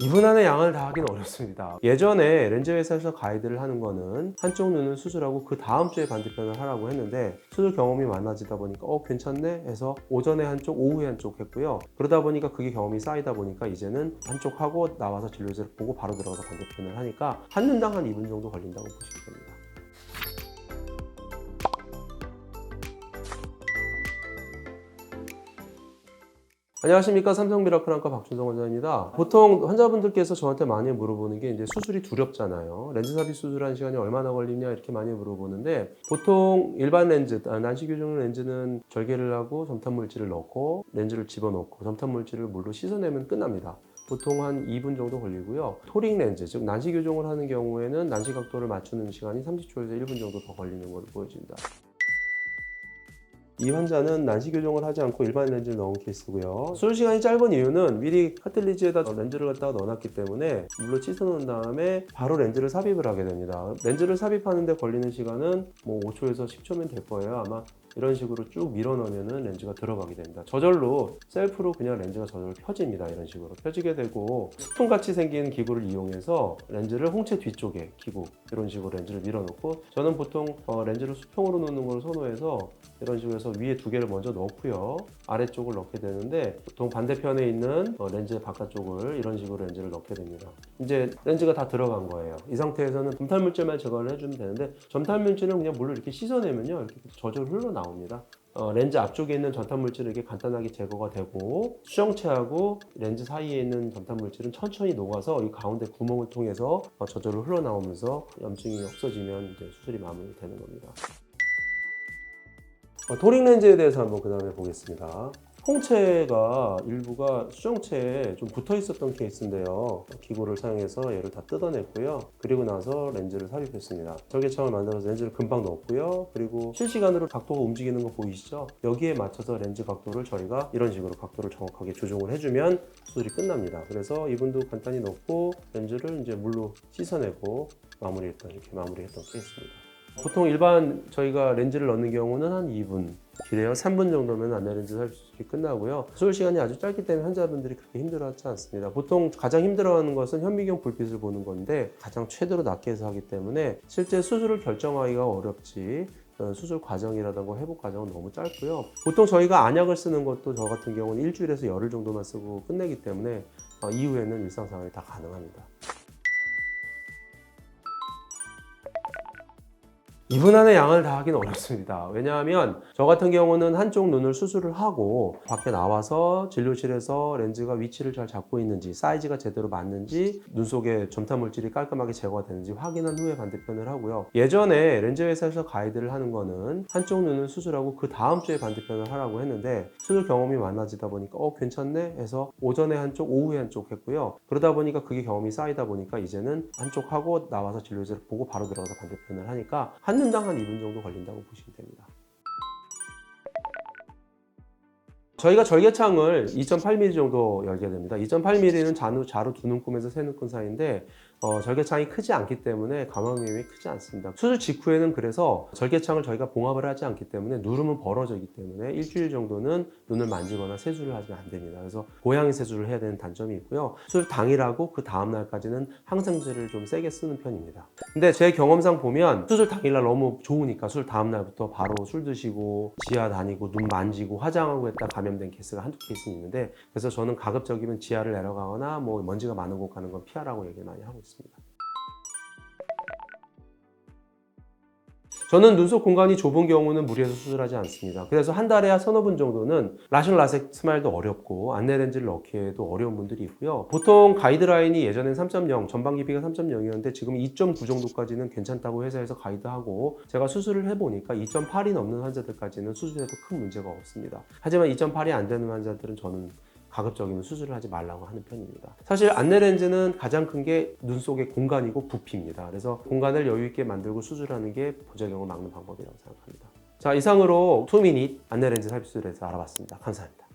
2분 안에 양을 다 하기는 어렵습니다. 예전에 렌즈 회사에서 가이드를 하는 거는 한쪽 눈을 수술하고 그 다음 주에 반대편을 하라고 했는데 수술 경험이 많아지다 보니까 어 괜찮네 해서 오전에 한쪽, 오후에 한쪽 했고요. 그러다 보니까 그게 경험이 쌓이다 보니까 이제는 한쪽 하고 나와서 진료실을 보고 바로 들어가서 반대편을 하니까 한 눈당 한 2분 정도 걸린다고 보시면 됩니다. 안녕하십니까 삼성 미라클안과 박준성 원장입니다. 보통 환자분들께서 저한테 많이 물어보는 게 이제 수술이 두렵잖아요. 렌즈 삽입 수술하는 시간이 얼마나 걸리냐 이렇게 많이 물어보는데 보통 일반 렌즈, 아, 난시 교정 렌즈는 절개를 하고 점탄 물질을 넣고 렌즈를 집어넣고 점탄 물질을 물로 씻어내면 끝납니다. 보통 한 2분 정도 걸리고요. 토링 렌즈, 즉 난시 교정을 하는 경우에는 난시 각도를 맞추는 시간이 30초에서 1분 정도 더 걸리는 걸로 보여집니다. 이 환자는 난시 교정을 하지 않고 일반 렌즈를 넣은 케이스고요. 수술 시간이 짧은 이유는 미리 카틀리지에다 렌즈를 갖다가 넣어놨기 때문에 물로 씻어놓은 다음에 바로 렌즈를 삽입을 하게 됩니다. 렌즈를 삽입하는데 걸리는 시간은 뭐 5초에서 10초면 될 거예요. 아마 이런 식으로 쭉 밀어 넣으면은 렌즈가 들어가게 됩니다. 저절로 셀프로 그냥 렌즈가 저절로 펴집니다. 이런 식으로 펴지게 되고 스푼 같이 생긴 기구를 이용해서 렌즈를 홍채 뒤쪽에 기구 이런 식으로 렌즈를 밀어 넣고 저는 보통 어, 렌즈를 수평으로 놓는 걸 선호해서 이런 식으로 해서 위에 두 개를 먼저 넣고요. 아래쪽을 넣게 되는데 보통 반대편에 있는 어, 렌즈의 바깥쪽을 이런 식으로 렌즈를 넣게 됩니다. 이제 렌즈가 다 들어간 거예요. 이 상태에서는 점탈 물질만 제거를 해주면 되는데 점탈 물질은 그냥 물로 이렇게 씻어내면요. 이렇게 저절로 흘러나 옵니다. 어, 렌즈 앞쪽에 있는 전탄 물질은 이렇게 간단하게 제거가 되고 수정체하고 렌즈 사이에 있는 전탄 물질은 천천히 녹아서 이 가운데 구멍을 통해서 어, 저절로 흘러나오면서 염증이 없어지면 이제 수술이 마무리되는 겁니다. 어, 토링 렌즈에 대해서 한번 그 다음에 보겠습니다. 홍채가 일부가 수정체에 좀 붙어 있었던 케이스인데요. 기구를 사용해서 얘를 다 뜯어냈고요. 그리고 나서 렌즈를 삽입했습니다. 절개창을 만들어서 렌즈를 금방 넣었고요. 그리고 실시간으로 각도가 움직이는 거 보이시죠? 여기에 맞춰서 렌즈 각도를 저희가 이런 식으로 각도를 정확하게 조정을 해주면 수술이 끝납니다. 그래서 이분도 간단히 넣고 렌즈를 이제 물로 씻어내고 마무리했던 이렇게 마무리했던 케이스입니다. 보통 일반 저희가 렌즈를 넣는 경우는 한 2분 길에요. 3분 정도면 안내 렌즈 삽입이 끝나고요. 수술 시간이 아주 짧기 때문에 환자분들이 그렇게 힘들어하지 않습니다. 보통 가장 힘들어하는 것은 현미경 불빛을 보는 건데 가장 최대로 낮게 해서 하기 때문에 실제 수술을 결정하기가 어렵지 어, 수술 과정이라든가 회복 과정은 너무 짧고요. 보통 저희가 안약을 쓰는 것도 저 같은 경우는 일주일에서 열흘 정도만 쓰고 끝내기 때문에 어, 이후에는 일상생활이 다 가능합니다. 2분 안에 양을 다 하기는 어렵습니다. 왜냐하면 저 같은 경우는 한쪽 눈을 수술을 하고 밖에 나와서 진료실에서 렌즈가 위치를 잘 잡고 있는지 사이즈가 제대로 맞는지 눈 속에 점탄 물질이 깔끔하게 제거가 되는지 확인한 후에 반대편을 하고요. 예전에 렌즈 회사에서 가이드를 하는 거는 한쪽 눈을 수술하고 그 다음 주에 반대편을 하라고 했는데 수술 경험이 많아지다 보니까 어 괜찮네 해서 오전에 한쪽 오후에 한쪽 했고요. 그러다 보니까 그게 경험이 쌓이다 보니까 이제는 한쪽 하고 나와서 진료실을 보고 바로 들어가서 반대편을 하니까 한 눈당 한 2분 정도 걸린다고 보시면 됩니다. 저희가 절개창을 2.8mm 정도 열게 됩니다. 2.8mm는 자루, 자루 두 눈금에서 세 눈금 사이인데 어, 절개창이 크지 않기 때문에 감염염이 크지 않습니다. 수술 직후에는 그래서 절개창을 저희가 봉합을 하지 않기 때문에 누르면 벌어지기 때문에 일주일 정도는 눈을 만지거나 세수를 하면 안 됩니다. 그래서 고양이 세수를 해야 되는 단점이 있고요. 수술 당일하고 그 다음 날까지는 항생제를 좀 세게 쓰는 편입니다. 근데 제 경험상 보면 수술 당일날 너무 좋으니까 수술 다음 날부터 바로 술 드시고 지하 다니고 눈 만지고 화장하고 했다 감염된 케이스가 한두 케이스는 있는데 그래서 저는 가급적이면 지하를 내려가거나 뭐 먼지가 많은 곳 가는 건 피하라고 얘기 많이 하고 있습니다. 저는 눈썹 공간이 좁은 경우는 무리해서 수술하지 않습니다. 그래서 한 달에 서너 분 정도는 라식 라섹 스마일도 어렵고 안내 렌즈를 넣기에도 어려운 분들이 있고요. 보통 가이드라인이 예전엔 3.0, 전방 깊이가 3.0이었는데 지금 2.9 정도까지는 괜찮다고 회사에서 가이드하고 제가 수술을 해보니까 2.8이 넘는 환자들까지는 수술해도 큰 문제가 없습니다. 하지만 2.8이 안 되는 환자들은 저는 가급적이면 수술을 하지 말라고 하는 편입니다. 사실 안내 렌즈는 가장 큰 게 눈 속의 공간이고 부피입니다. 그래서 공간을 여유 있게 만들고 수술하는 게 부작용을 막는 방법이라고 생각합니다. 자, 이상으로 2미닛 안내 렌즈 삽입술에 대해서 알아봤습니다. 감사합니다.